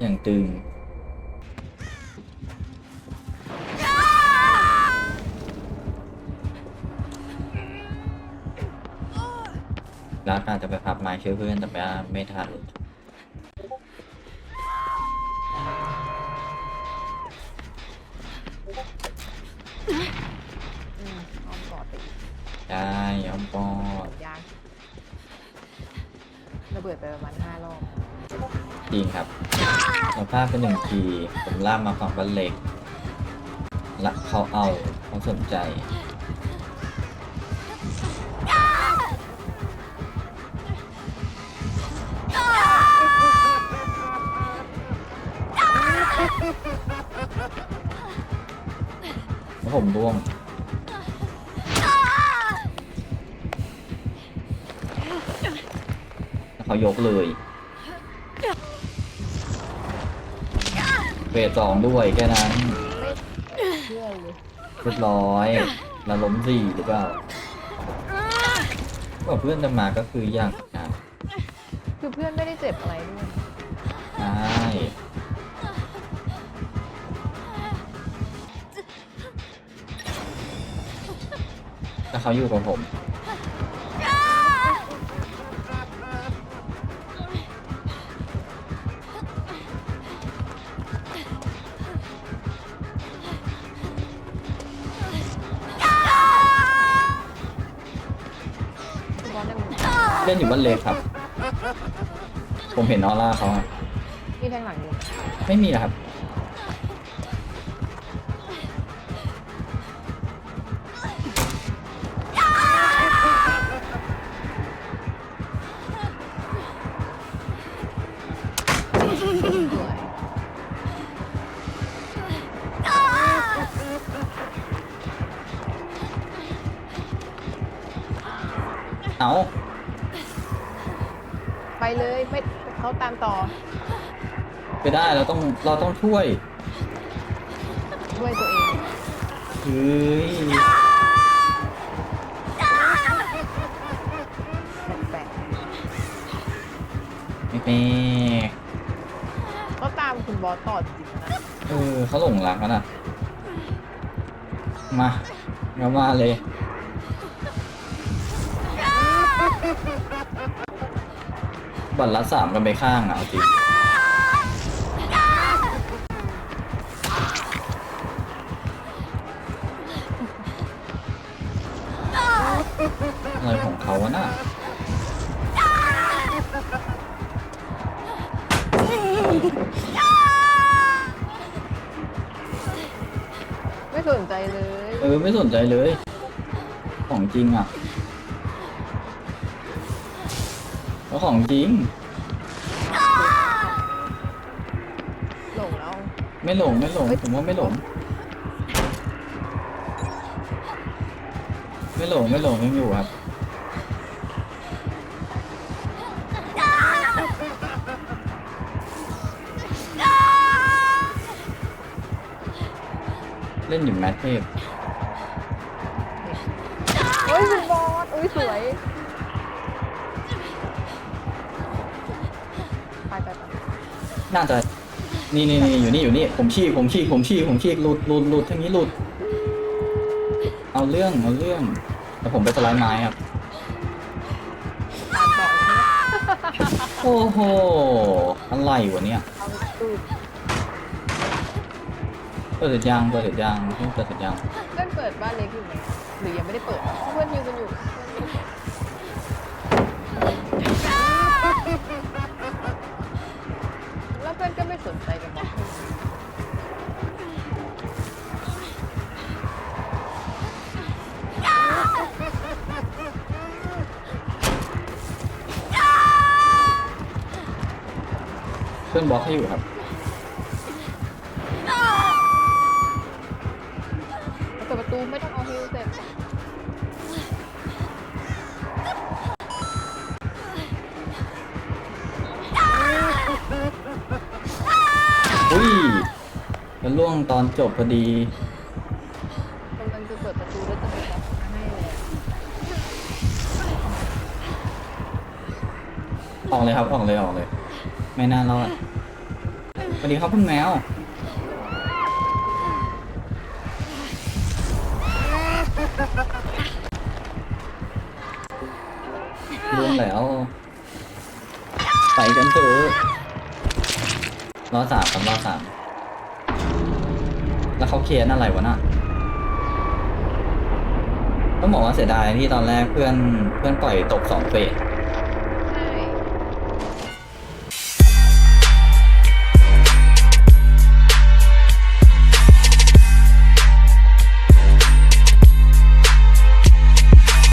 อย่างตึง รักอาจจะไปพับไม้ช่วยเพื่อนแต่ว่าไม่ทันอืมอ้อมกอดไปอีกได้ยอมปอดยากระเบิดไปประมาณห้ารอบ จริงครับ เราพลาดไปหนึ่งทีผมล่ากมาฝั่งบันเล็กและเขาเอาเขาสนใจแล้วผมร่วงแล้วเขายกเลย เฟสสองด้วยแค่นั้นเชื่อเลยเรียบร้อยเราล้มสี่หรือเปล่าก็เพื่อนจะมาก็คืออย่างนะคือเพื่อนไม่ได้เจ็บอะไรด้วยใช่แต่เขาอยู่กับผม เล่นอยู่บ้านเล็กครับ ผมเห็นออร่าเขาอะมีแทงหลังอยู่ไม่มีนะครับ สวยเอา ไปเลยไม่เขาตามต่อไปได้เราต้องเราต้องช่วยด้วยตัวเองเฮ้ยแปลกไม่แม่ๆเขาตามคุณบอสต่อจริงๆนะเออเขาหลงรักกันอะ มาเรามาเลย บัตรละสามกันไปข้างอะเอาจริงอะไรของเขาวะน่ะไม่สนใจเลย เออ ไม่สนใจเลย ของจริงอะ แล้วของจริง หลงแล้ว ไม่หลงไม่หลง ผมว่าไม่หลง ไม่หลงไม่หลงยังอยู่ครับเล่นอยู่แมทเทพ เฮ้ยคุณบอสอุ้ยสวย น่าจะนี่นี่นี่อยู่นี่อยู่นี่ผมชี้ผมชี้ผมชี้ผมชี้หลุดหลุดหลุดทั้งนี้หลุด เอาเรื่องเอาเรื่องแต่ผมไปสไลด์ไม้ครับตามต่อใช่ไหมโอ้โหอะไรวะเนี่ยเอาตูดเปิดเสร็จยังเปิดเสร็จยังเพิ่งเปิดเสร็จยังเพื่อนเปิดบ้านเล็กอยู่ไหมหรือยังไม่ได้เปิดเพื่อนยิวกันอยู่ พื่อนบล็อกให้อยู่ครับ เปิดประตูไม่ต้องเอาฮิวเสร็จอุ้ยมันล่วงตอนจบพอดี กำลังจะเปิดประตูแล้วจะไปบล็อกมาให้เลยออกเลยครับ ออกเลยออกเลย ไม่น่ารอดวัสดีครับคุณแมวร่วงแล้ว ไปกันเถอะรอสามครับรอสามแล้วเขาเคลียร์อะไรวะน่ะ ต้องบอกว่าเสียดายที่ตอนแรกเพื่อนเพื่อนปล่อยตกสองเฟส